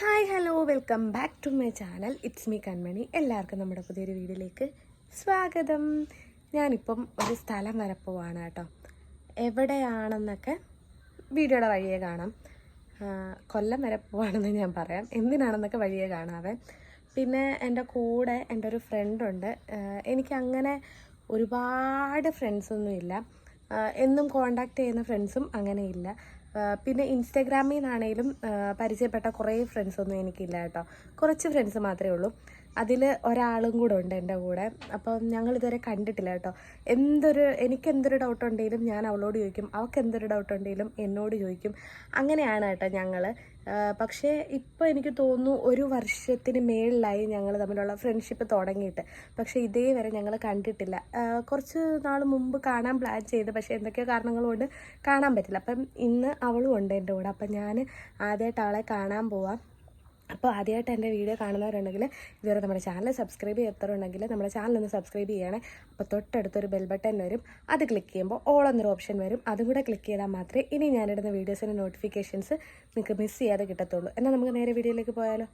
Hi hello welcome back to my channel. It's me Kanmani. എല്ലാവർക്കും നമ്മുടെ പുതിയൊരു വീഡിയോയിലേക്ക് സ്വാഗതം. ഞാനിപ്പം ഒരു സ്ഥലം വരെ പോവാണ് കേട്ടോ. എവിടെയാണെന്നൊക്കെ വീഡിയോയുടെ വഴിയെ കാണാം. കൊല്ലം വരെ പോവാണെന്ന് ഞാൻ പറയാം. എന്തിനാണെന്നൊക്കെ വഴിയെ കാണാവേ പിന്നെ എന്റെ കൂടെ എന്റെ ഒരു ഫ്രണ്ടുണ്ട് എനിക്ക് അങ്ങനെ ഒരുപാട് ഫ്രണ്ട്സൊന്നുമില്ല എന്നും കോണ്ടാക്ട് ചെയ്യുന്ന ഫ്രണ്ട്സും അങ്ങനെയില്ല. പിന്നെ ഇൻസ്റ്റാഗ്രാമിൽ നിന്നാണേലും പരിചയപ്പെട്ട കുറേ ഫ്രണ്ട്സൊന്നും എനിക്കില്ല കേട്ടോ. കുറച്ച് ഫ്രണ്ട്സ് മാത്രമേ ഉള്ളൂ. അതിൽ ഒരാളും കൂടെ ഉണ്ട് എന്റെ കൂടെ. അപ്പം ഞങ്ങൾ ഇതുവരെ കണ്ടിട്ടില്ല കേട്ടോ. എന്തൊരു എനിക്ക് എന്തൊരു ഡൗട്ട് ഉണ്ടെങ്കിലും ഞാൻ അവളോട് ചോദിക്കും. അവൾക്ക് എന്തൊരു ഡൗട്ട് ഉണ്ടെങ്കിലും എന്നോട് ചോദിക്കും. അങ്ങനെയാണ് കേട്ടോ ഞങ്ങൾ പക്ഷേ ഇപ്പോൾ എനിക്ക് തോന്നുന്നു ഒരു വർഷത്തിന് മേളിലായി ഞങ്ങൾ തമ്മിലുള്ള ഫ്രണ്ട്ഷിപ്പ് തുടങ്ങിയിട്ട്. പക്ഷേ ഇതേവരെ ഞങ്ങൾ കണ്ടിട്ടില്ല. കുറച്ച് നാൾ മുമ്പ് കാണാൻ പ്ലാൻ ചെയ്ത്. പക്ഷേ എന്തൊക്കെയോ കാരണങ്ങൾ കൊണ്ട് കാണാൻ പറ്റില്ല. അപ്പം ഇന്ന് അവളും ഉണ്ട് എന്റെ കൂടെ. അപ്പം ഞാൻ ആദ്യമായിട്ട് അവളെ കാണാൻ പോവാം. അപ്പോൾ ആദ്യമായിട്ട് എന്റെ വീഡിയോ കാണുന്നവരുണ്ടെങ്കിൽ ഇതുവരെ നമ്മുടെ ചാനൽ സബ്സ്ക്രൈബ് ചെയ്യാത്തവരുണ്ടെങ്കിൽ നമ്മുടെ ചാനൽ ഒന്ന് സബ്സ്ക്രൈബ് ചെയ്യണേ. അപ്പോൾ തൊട്ടടുത്തൊരു ബെൽ ബട്ടൺ വരും. അത് ക്ലിക്ക് ചെയ്യുമ്പോൾ ഓൾ എന്നൊരു ഓപ്ഷൻ വരും. അതും കൂടെ ക്ലിക്ക് ചെയ്താൽ മാത്രമേ ഇനി ഞാനിടുന്ന വീഡിയോസിന്റെ നോട്ടിഫിക്കേഷൻസ് നിങ്ങൾക്ക് മിസ് ചെയ്യാതെ കിട്ടത്തുള്ളൂ. എന്നാൽ നമുക്ക് നേരെ വീഡിയോയിലേക്ക് പോയാലോ?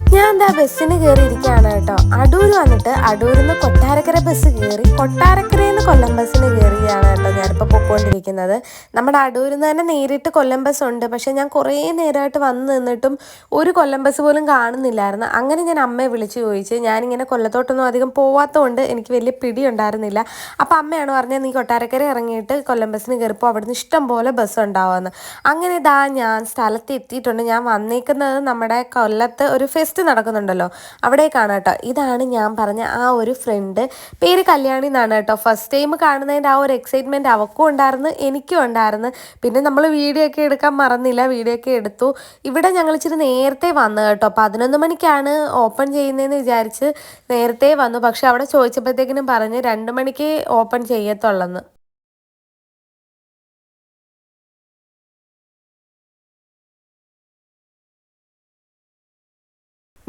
ഞാൻ എന്താ ബസ്സിന് കയറി ഇരിക്കുകയാണ് കേട്ടോ. അടൂർ വന്നിട്ട് അടൂരിൽ നിന്ന് കൊട്ടാരക്കര ബസ് കയറി കൊട്ടാരക്കരയിൽ നിന്ന് കൊല്ലം ബസ്സിന് കയറിയാണ് കേട്ടോ ഞാനിപ്പോൾ പൊയ്ക്കൊണ്ടിരിക്കുന്നത് നമ്മുടെ അടൂരിൽ നിന്ന് തന്നെ നേരിട്ട് കൊല്ലം ബസ് ഉണ്ട്. പക്ഷേ ഞാൻ കുറേ നേരമായിട്ട് വന്ന് നിന്നിട്ടും ഒരു കൊല്ലം ബസ് പോലും കാണുന്നില്ലായിരുന്നു. അങ്ങനെ ഞാൻ അമ്മയെ വിളിച്ച് ചോദിച്ച് ഞാനിങ്ങനെ കൊല്ലത്തോട്ടൊന്നും അധികം പോവാത്തതുകൊണ്ട് എനിക്ക് വലിയ പിടി ഉണ്ടായിരുന്നില്ല അപ്പോൾ അമ്മയാണ് പറഞ്ഞത് നീ കൊട്ടാരക്കര ഇറങ്ങിയിട്ട് കൊല്ലം ബസ്സിന് കയറിപ്പോൾ അവിടുന്ന് ഇഷ്ടം പോലെ ബസ് ഉണ്ടാവുമെന്ന്. അങ്ങനെ ഇതാ ഞാൻ സ്ഥലത്ത് എത്തിയിട്ടുണ്ട് ഞാൻ വന്നേക്കുന്നത് നമ്മുടെ കൊല്ലത്ത് ഒരു നടക്കുന്നുണ്ടല്ലോ. അവിടേക്കാണ് കേട്ടോ ഇതാണ് ഞാൻ പറഞ്ഞ ആ ഒരു ഫ്രണ്ട് പേര് കല്യാണി എന്നാണ് കേട്ടോ. ഫസ്റ്റ് ടൈം കാണുന്നതിന്റെ ആ ഒരു എക്സൈറ്റ്മെന്റ് അവക്കും ഉണ്ടായിരുന്നു എനിക്കും ഉണ്ടായിരുന്നു. പിന്നെ നമ്മൾ വീഡിയോ ഒക്കെ എടുക്കാൻ മറന്നില്ല വീഡിയോ ഒക്കെ എടുത്തു. ഇവിടെ ഞങ്ങൾ ഇച്ചിരി നേരത്തെ വന്നു കേട്ടോ. പതിനൊന്ന് മണിക്കാണ് ഓപ്പൺ ചെയ്യുന്നതെന്ന് വിചാരിച്ച് നേരത്തെ വന്നു. പക്ഷെ അവിടെ ചോദിച്ചപ്പോഴത്തേക്കിനും പറഞ്ഞ് രണ്ട് മണിക്ക് ഓപ്പൺ ചെയ്യത്തുള്ളെന്ന്.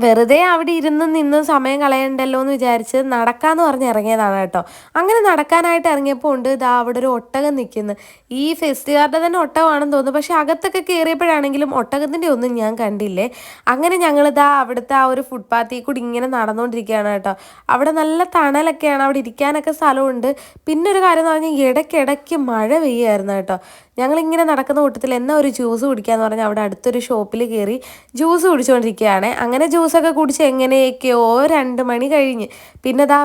വെറുതെ അവിടെ ഇരുന്ന് നിന്ന് സമയം കളയണ്ടല്ലോ എന്ന് വിചാരിച്ച് നടക്കാന്ന് പറഞ്ഞ് ഇറങ്ങിയതാണ് കേട്ടോ. അങ്ങനെ നടക്കാനായിട്ട് ഇറങ്ങിയപ്പോൾ ഉണ്ട് ഇതാ അവിടെ ഒരു ഒട്ടകം നിൽക്കുന്നു ഈ ഫെസ്റ്റുകാരുടെ തന്നെ ഒട്ടകമാണെന്ന് തോന്നുന്നു. പക്ഷെ അകത്തൊക്കെ കയറിയപ്പോഴാണെങ്കിലും ഒട്ടകത്തിന്റെ ഒന്നും ഞാൻ കണ്ടില്ലേ. അങ്ങനെ ഞങ്ങളിതാ അവിടുത്തെ ആ ഒരു ഫുട്പാത്തിൽ കൂടി ഇങ്ങനെ നടന്നുകൊണ്ടിരിക്കുകയാണ് കേട്ടോ. അവിടെ നല്ല തണലൊക്കെയാണ് അവിടെ ഇരിക്കാനൊക്കെ സ്ഥലമുണ്ട്. പിന്നെ ഒരു കാര്യം എന്ന് പറഞ്ഞാൽ ഇടയ്ക്കിടയ്ക്ക് മഴ പെയ്യായിരുന്നു കേട്ടോ. ഞങ്ങളിങ്ങനെ നടക്കുന്ന കൂട്ടത്തിൽ എന്നാ ഒരു ജ്യൂസ് കുടിക്കാന്ന് പറഞ്ഞാൽ അവിടെ അടുത്തൊരു ഷോപ്പിൽ കയറി ജ്യൂസ് കുടിച്ചുകൊണ്ടിരിക്കുകയാണ് അങ്ങനെ ജ്യൂസൊക്കെ കുടിച്ച് എങ്ങനെയൊക്കെയോ രണ്ട് മണി കഴിഞ്ഞ്. പിന്നെ ഇതാ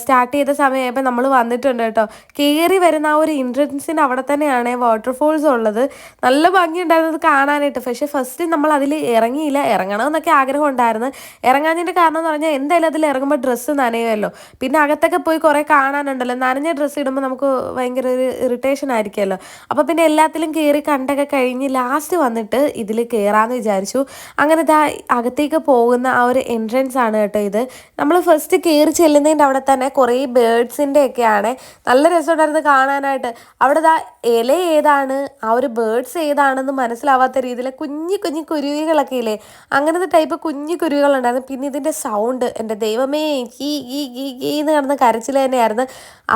സ്റ്റാർട്ട് ചെയ്ത സമയമായപ്പോൾ നമ്മൾ വന്നിട്ടുണ്ട് കേട്ടോ. കയറി വരുന്ന ആ ഒരു എൻട്രൻസിന്റെ അവിടെ തന്നെയാണ് വാട്ടർഫോൾസ് ഉള്ളത്. നല്ല ഭംഗിയുണ്ടായിരുന്നത് കാണാനായിട്ട്. പക്ഷേ ഫസ്റ്റ് നമ്മൾ അതിൽ ഇറങ്ങിയില്ല. ഇറങ്ങണമെന്നൊക്കെ ആഗ്രഹം ഉണ്ടായിരുന്നു. ഇറങ്ങാഞ്ഞതിന്റെ കാരണം എന്ന് പറഞ്ഞാൽ എന്തായാലും അതിൽ ഇറങ്ങുമ്പോൾ ഡ്രസ്സ് നനയുമല്ലോ. പിന്നെ അകത്തൊക്കെ പോയി കുറേ കാണാനുണ്ടല്ലോ. നനഞ്ഞ ഡ്രസ്സ് ഇടുമ്പോൾ നമുക്ക് ഭയങ്കര ഒരു ഇറിറ്റേഷൻ ആയിരിക്കുമല്ലോ. അപ്പോൾ പിന്നെ എല്ലാത്തിലും കയറി കണ്ടൊക്കെ കഴിഞ്ഞ് ലാസ്റ്റ് വന്നിട്ട് ഇതിൽ കയറാമെന്ന് വിചാരിച്ചു. അങ്ങനെ ഇതാ അകത്തേക്ക് പോകുന്ന ആ ഒരു എൻട്രൻസ് ആണ് കേട്ടോ ഇത്. നമ്മൾ ഫസ്റ്റ് കയറി ചെല്ലുന്നതിന്റെ അവിടെ തന്നെ കുറേ ബേഡ്സിന്റെ ഒക്കെയാണ്. നല്ല രസമുണ്ടായിരുന്നു കാണാനായിട്ട്. അവിടെ ആ ഇല ഏതാണ്? ആ ഒരു ബേഡ്സ് ഏതാണെന്ന് മനസ്സിലാവാത്ത രീതിയിൽ കുഞ്ഞു കുഞ്ഞു കുരുവികളൊക്കെ ഇല്ലേ? അങ്ങനത്തെ ടൈപ്പ് കുഞ്ഞു കുരുവികളുണ്ടായിരുന്നു. പിന്നെ ഇതിന്റെ സൗണ്ട് എന്റെ ദൈവമേ കീ കീ കീ കീ എന്ന് കിടന്ന് കരച്ചിൽ തന്നെയായിരുന്നു.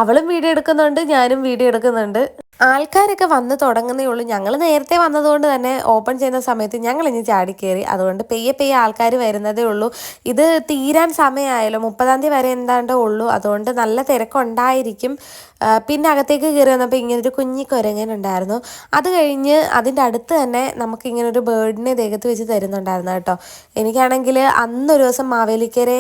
അവളും വീഡിയോ എടുക്കുന്നുണ്ട് ഞാനും വീഡിയോ എടുക്കുന്നുണ്ട്. ആൾക്കാരൊക്കെ വന്ന് തുടങ്ങുന്നേ ഉള്ളൂ. ഞങ്ങൾ നേരത്തെ വന്നതുകൊണ്ട് തന്നെ ഓപ്പൺ ചെയ്യുന്ന സമയത്ത് ഞങ്ങൾ ഇനി ചാടിക്കയറി അതുകൊണ്ട് പെയ്യെ പെയ്യെ ആൾക്കാർ വരുന്നതേ ഉള്ളൂ. ഇത് തീരാൻ സമയമായല്ലോ. മുപ്പതാം തീയതി വരെ എന്താണ്ടോ ഉള്ളൂ. അതുകൊണ്ട് നല്ല തിരക്കുണ്ടായിരിക്കും. പിന്നെ അകത്തേക്ക് കയറി വന്നപ്പോൾ ഇങ്ങനൊരു കുഞ്ഞി കുരങ്ങനുണ്ടായിരുന്നു അത് കഴിഞ്ഞ് അതിന്റെ അടുത്ത് തന്നെ നമുക്ക് ഇങ്ങനെ ഒരു ബേർഡിനെ ദേഹത്ത് വെച്ച് തരുന്നുണ്ടായിരുന്നു കേട്ടോ. എനിക്കാണെങ്കിൽ അന്നൊരു ദിവസം മാവേലിക്കരെ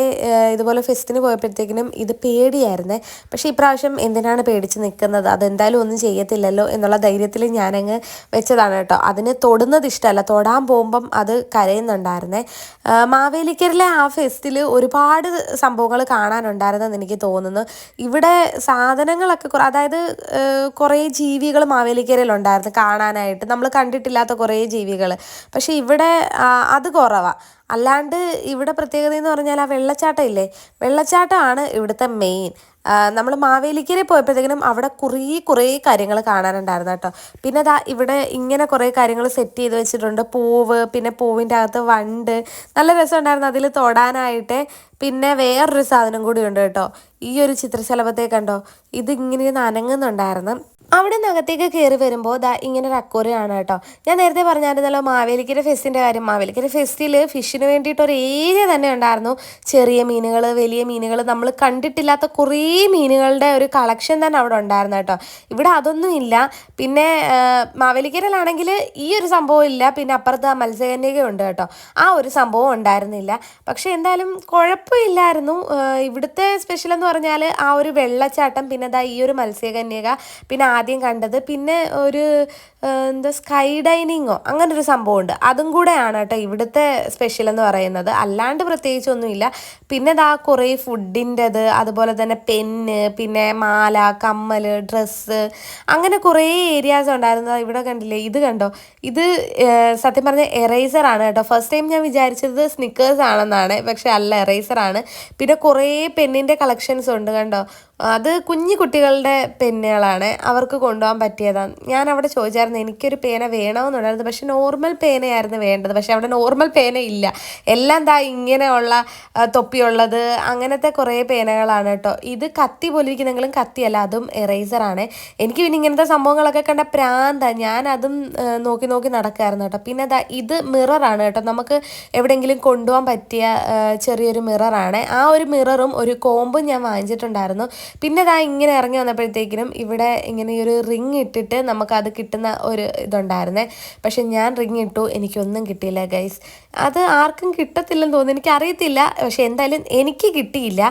ഇതുപോലെ ഫെസ്റ്റിന് പോയപ്പോഴത്തേക്കിനും ഇത് പേടിയായിരുന്നേ. പക്ഷേ ഇപ്രാവശ്യം എന്തിനാണ് പേടിച്ച് നിൽക്കുന്നത്? അതെന്തായാലും ഒന്നും ചെയ്യത്തില്ലല്ലോ എന്നുള്ള ധൈര്യത്തിൽ ഞാനങ്ങ് വെച്ചതാണ് കേട്ടോ. അതിന് തൊടുന്നത് ഇഷ്ടമല്ല. തൊടാൻ പോകുമ്പം അത് കരയുന്നുണ്ടായിരുന്നേ. മാവേലിക്കരിലെ ആ ഫെസ്റ്റിൽ ഒരുപാട് സംഭവങ്ങൾ കാണാനുണ്ടായിരുന്നെന്ന് എനിക്ക് തോന്നുന്നു. ഇവിടെ സാധനങ്ങളൊക്കെ അതായത് കുറേ ജീവികൾ മാവേലിക്കരയിലുണ്ടായിരുന്നു കാണാനായിട്ട്. നമ്മൾ കണ്ടിട്ടില്ലാത്ത കുറേ ജീവികൾ പക്ഷേ ഇവിടെ അത് കുറവാണ് അല്ലാണ്ട് ഇവിടെ പ്രത്യേകത എന്ന് പറഞ്ഞാൽ ആ വെള്ളച്ചാട്ടം ഇല്ലേ വെള്ളച്ചാട്ടമാണ് ഇവിടുത്തെ മെയിൻ നമ്മൾ മാവേലിക്കര പോയപ്പോഴത്തേക്കിനും അവിടെ കുറേ കുറേ കാര്യങ്ങൾ കാണാനുണ്ടായിരുന്നു കേട്ടോ. പിന്നെ ദാ ഇവിടെ ഇങ്ങനെ കുറേ കാര്യങ്ങൾ സെറ്റ് ചെയ്ത് വെച്ചിട്ടുണ്ട്. പൂവ് പിന്നെ പൂവിന്റെ അകത്ത് വണ്ട്. നല്ല രസമുണ്ടായിരുന്നു അതിൽ തൊടാനായിട്ട്. പിന്നെ വേറൊരു സാധനം കൂടി ഉണ്ട് കേട്ടോ. ഈ ഒരു ചിത്രശലഭത്തെ കണ്ടോ? ഇതിങ്ങനെ നനങ്ങുന്നുണ്ടായിരുന്നു. അവിടെ നിന്ന് അകത്തേക്ക് കയറി വരുമ്പോൾ ദാ ഇങ്ങനെ ഒരു അക്വറിയാണ് കേട്ടോ. ഞാൻ നേരത്തെ പറഞ്ഞായിരുന്നല്ലോ മാവേലിക്കര ഫെസ്റ്റിന്റെ കാര്യം. മാവേലിക്കര ഫെസ്റ്റിൽ ഫിഷിന് വേണ്ടിയിട്ട് ഒരു ഏരിയ തന്നെ ഉണ്ടായിരുന്നു. ചെറിയ മീനുകൾ വലിയ മീനുകൾ നമ്മൾ കണ്ടിട്ടില്ലാത്ത കുറേ മീനുകളുടെ ഒരു കളക്ഷൻ തന്നെ അവിടെ ഉണ്ടായിരുന്നു കേട്ടോ. ഇവിടെ അതൊന്നും ഇല്ല. പിന്നെ മാവേലിക്കരയിലാണെങ്കിൽ ഈ ഒരു സംഭവം ഇല്ല. പിന്നെ അപ്പുറത്ത് ആ മത്സ്യകന്യക ഉണ്ട് കേട്ടോ. ആ ഒരു സംഭവം ഉണ്ടായിരുന്നില്ല. പക്ഷേ എന്തായാലും കുഴപ്പമില്ലായിരുന്നു. ഇവിടുത്തെ സ്പെഷ്യൽ എന്ന് പറഞ്ഞാൽ ആ ഒരു വെള്ളച്ചാട്ടം പിന്നെ ദാ ഈ ഒരു മത്സ്യകന്യക പിന്നെ ആദ്യം കണ്ടത്. പിന്നെ ഒരു എന്താ സ്കൈ ഡൈനിങ്ങോ അങ്ങനെ ഒരു സംഭവമുണ്ട്. അതും കൂടെയാണ് കേട്ടോ ഇവിടുത്തെ സ്പെഷ്യൽ എന്ന് പറയുന്നത്. അല്ലാണ്ട് പ്രത്യേകിച്ചൊന്നുമില്ല പിന്നെ ഇതാ കുറേ ഫുഡിന്റെത് അതുപോലെ തന്നെ പെന്ന് പിന്നെ മാല കമ്മൽ ഡ്രസ്സ് അങ്ങനെ കുറേ ഏരിയാസ് ഉണ്ടായിരുന്നു. ഇവിടെ കണ്ടില്ലേ ഇത് കണ്ടോ? ഇത് സത്യം പറഞ്ഞ എറേസർ ആണ് കേട്ടോ. ഫസ്റ്റ് ടൈം ഞാൻ വിചാരിച്ചത് സ്നിക്കേഴ്സ് ആണെന്നാണ് പക്ഷെ അല്ല എറേസർ ആണ്. പിന്നെ കുറേ പെന്നിന്റെ കളക്ഷൻസ് ഉണ്ട് കണ്ടോ? അത് കുഞ്ഞു കുട്ടികളുടെ പെന്നുകളാണ് അവർക്ക് കൊണ്ടുപോകാൻ പറ്റിയതാണ് ഞാൻ അവിടെ ചോദിച്ചായിരുന്നു എനിക്കൊരു പേന വേണമെന്നുണ്ടായിരുന്നു. പക്ഷെ നോർമൽ പേനയായിരുന്നു വേണ്ടത്. പക്ഷെ അവിടെ നോർമൽ പേന ഇല്ല എല്ലാം ദാ ഇങ്ങനെയുള്ള തൊപ്പിയുള്ളത് അങ്ങനത്തെ കുറേ പേനകളാണ് കേട്ടോ. ഇത് കത്തി പോലിരിക്കുന്നെങ്കിലും കത്തിയല്ല അതും എറേസറാണ് എനിക്ക് പിന്നെ ഇങ്ങനത്തെ സംഭവങ്ങളൊക്കെ കണ്ട പ്രാന്ത. ഞാൻ അതും നോക്കി നോക്കി നടക്കായിരുന്നു കേട്ടോ. പിന്നെ ദാ ഇത് മിററാണ് കേട്ടോ. നമുക്ക് എവിടെയെങ്കിലും കൊണ്ടുപോകാൻ പറ്റിയ ചെറിയൊരു മിററാണ് ആ ഒരു മിററും ഒരു കോമ്പും ഞാൻ വാങ്ങിച്ചിട്ടുണ്ടായിരുന്നു. പിന്നെ ദാ ഇങ്ങനെ ഇറങ്ങി വന്നപ്പോഴത്തേക്കിനും ഇവിടെ ഇങ്ങനെ ഈ ഒരു റിങ് ഇട്ടിട്ട് നമുക്കത് കിട്ടുന്ന ഒരു ഇതുണ്ടായിരുന്നേ. പക്ഷെ ഞാൻ റിങ് ഇട്ടു. എനിക്കൊന്നും കിട്ടിയില്ല ഗൈസ് അത് ആർക്കും കിട്ടത്തില്ലെന്ന് തോന്നുന്നു. എനിക്കറിയത്തില്ല. പക്ഷെ എന്തായാലും എനിക്ക് കിട്ടിയില്ല.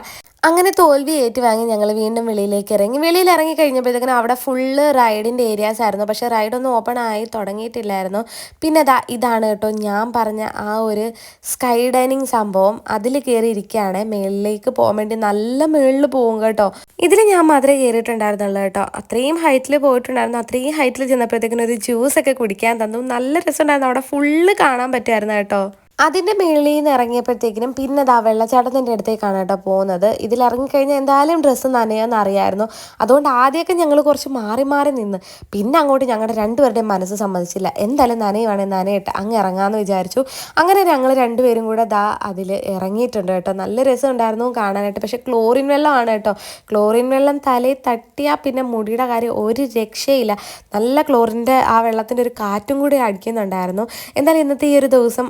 അങ്ങനെ തോൽവി ഏറ്റുവാങ്ങി ഞങ്ങൾ വീണ്ടും വെളിയിലേക്ക് ഇറങ്ങി. വെളിയിൽ ഇറങ്ങി കഴിഞ്ഞപ്പോഴത്തേക്കിനും അവിടെ ഫുള്ള് റൈഡിന്റെ ഏരിയാസ് ആയിരുന്നു. പക്ഷേ റൈഡൊന്നും ഓപ്പൺ ആയി തുടങ്ങിയിട്ടില്ലായിരുന്നു. പിന്നെ ദാ ഇതാണ് കേട്ടോ ഞാൻ പറഞ്ഞ ആ ഒരു സ്കൈ ഡൈനിങ് സംഭവം. അതിൽ കയറി ഇരിക്കുകയാണ് മേളിലേക്ക് പോകാൻ വേണ്ടി നല്ല മേളിൽ പോകും കേട്ടോ. ഇതിൽ ഞാൻ മാത്രമേ കയറിയിട്ടുണ്ടായിരുന്നുള്ളൂ കേട്ടോ. അത്രയും ഹൈറ്റിൽ പോയിട്ടുണ്ടായിരുന്നു. അത്രയും ഹൈറ്റിൽ ചെന്നപ്പോഴത്തേക്കിനും ഒരു ജ്യൂസ് ഒക്കെ കുടിക്കാൻ തന്നു. നല്ല രസമുണ്ടായിരുന്നു. അവിടെ ഫുള്ള് കാണാൻ പറ്റുമായിരുന്നു കേട്ടോ. അതിന്റെ മേളിൽ നിന്ന് ഇറങ്ങിയപ്പോഴത്തേക്കിനും പിന്നെ ദാ വെള്ളച്ചാട്ടത്തിന്റെ അടുത്തേക്കാണ് കേട്ടോ പോകുന്നത്. ഇതിൽ ഇറങ്ങിക്കഴിഞ്ഞാൽ എന്തായാലും ഡ്രസ്സ് നനയാന്ന് അറിയായിരുന്നു. അതുകൊണ്ട് ആദ്യമൊക്കെ ഞങ്ങൾ കുറച്ച് മാറി മാറി നിന്ന്. പിന്നെ അങ്ങോട്ട് ഞങ്ങളുടെ രണ്ടുപേരുടെയും മനസ്സ് സമ്മതിച്ചില്ല. എന്തായാലും നനയുവാണെങ്കിൽ നനയട്ടെ അങ്ങ് ഇറങ്ങാമെന്ന് വിചാരിച്ചു. അങ്ങനെ ഞങ്ങൾ രണ്ടുപേരും കൂടെ ദാ അതിൽ ഇറങ്ങിയിട്ടുണ്ട് കേട്ടോ. നല്ല രസം ഉണ്ടായിരുന്നു കാണാനായിട്ട്. പക്ഷേ ക്ലോറിൻ വെള്ളമാണ് കേട്ടോ. ക്ലോറിൻ വെള്ളം തലയിൽ തട്ടിയാൽ പിന്നെ മുടിയുടെ കാര്യം ഒരു രക്ഷയില്ല. നല്ല ക്ലോറിന്റെ ആ വെള്ളത്തിന്റെ ഒരു കാറ്റും കൂടി അടിക്കുന്നുണ്ടായിരുന്നു. എന്തായാലും ഇന്നത്തെ ഈ ഒരു ദിവസം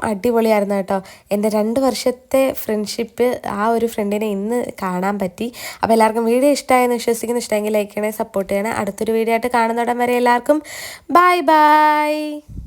അടിപൊളിയായിരുന്നു കേട്ടോ. എന്റെ രണ്ട് വർഷത്തെ ഫ്രണ്ട്ഷിപ്പ് ആ ഒരു ഫ്രണ്ടിനെ ഇന്ന് കാണാൻ പറ്റി. അപ്പോൾ എല്ലാവർക്കും വീഡിയോ ഇഷ്ടമായെന്ന് വിശ്വസിക്കുന്നു. ഇഷ്ടമെങ്കിൽ ലൈക്ക് ചെയ്യണേ സപ്പോർട്ട് ചെയ്യണേ. അടുത്തൊരു വീഡിയോ ആയിട്ട് കാണുന്നിടം വരെ എല്ലാവർക്കും ബൈ ബൈ